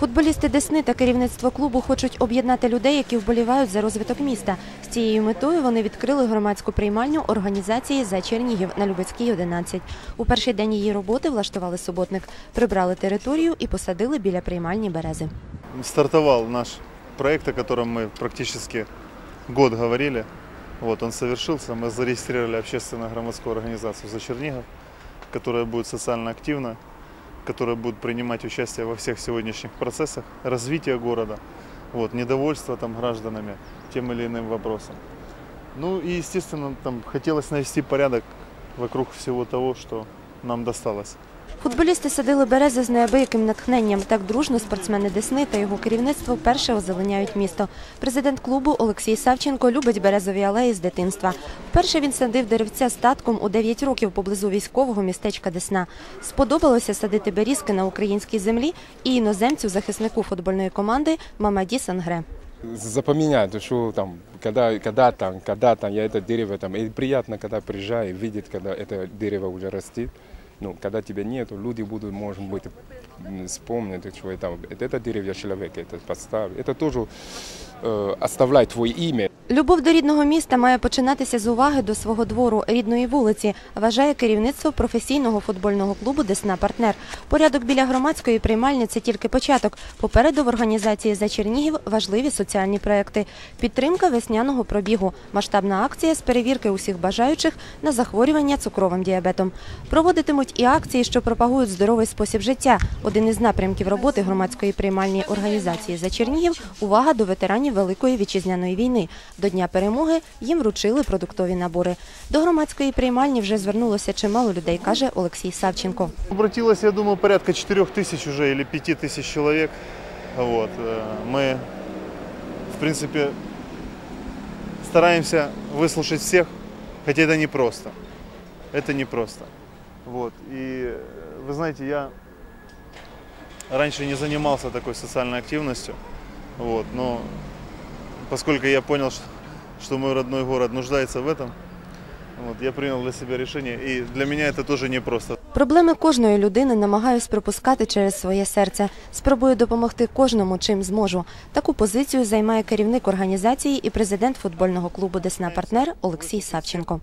Футболісти Десни та керівництво клубу хочуть об'єднати людей, які вболівають за розвиток міста. З цією метою вони відкрили громадську приймальню організації за Чернігів на Любецькій 11. У перший день її роботи влаштували суботник, прибрали територію і посадили біля приймальні берези. стартовал наш проект, о котором мы практически год говорили. Вот, он совершился. Мы зарегистрировали общественную громадскую организацию «За Чернигов», которая будет социально активна, которая будет принимать участие во всех сегодняшних процессах развития города, вот, недовольство там, гражданами тем или иным вопросом. Ну и, естественно, там хотелось навести порядок вокруг всего того, что нам досталось. Футболісти садили берези з неабияким натхненням. Так дружно спортсмени Десни та його керівництво вперше озеленяють місто. Президент клубу Олексій Савченко любить березові алеї з дитинства. Вперше він садив деревця статком у 9 років поблизу військового містечка Десна. Сподобалося садити берізки на українській землі і іноземцю захиснику футбольної команди Мамаді Сангре. запоминать, что там, когда, когда там, когда там я это дерево там, и приятно, когда приезжаю, видеть, когда это дерево уже растет. Ну, когда тебя нету, люди будут, может быть, м, вспомнить, что это, это дерево человека, это поставить. Это тоже э, оставляет твое имя. Любов до рідного міста має починатися з уваги до свого двору, рідної вулиці, вважає керівництво професійного футбольного клубу Десна Партнер. Порядок біля громадської приймальні це тільки початок. Попереду в організації за Чернігів важливі соціальні проекти. Підтримка весняного пробігу, масштабна акція з перевірки усіх бажаючих на захворювання цукровим діабетом. Проводитимуть і акції, що пропагують здоровий спосіб життя. Один із напрямків роботи громадської приймальні організації за Чернігів увага до ветеранів Великої вітчизняної війни. До Дня перемоги їм вручили продуктові набори. До громадської приймальні вже звернулося чимало людей, каже Олексій Савченко. Обратилось, я думаю, порядка 4 тысяч уже или 5 тысяч человек. Вот. э, Мы, в принципе, стараемся выслушать всех, хотя это непросто. Это непросто. Вот. И э, вы знаете, я раньше не занимался такой социальной активностью, вот, но поскольку я понял, что, мой родной город нуждается в этом, вот, я принял для себя решение, и для меня это тоже непросто. Проблеми кожної людини намагаюсь пропускати через своє серце. Спробую допомогти кожному, чим зможу. Таку позицію займає керівник організації і президент футбольного клубу Десна Партнер Олексій Савченко.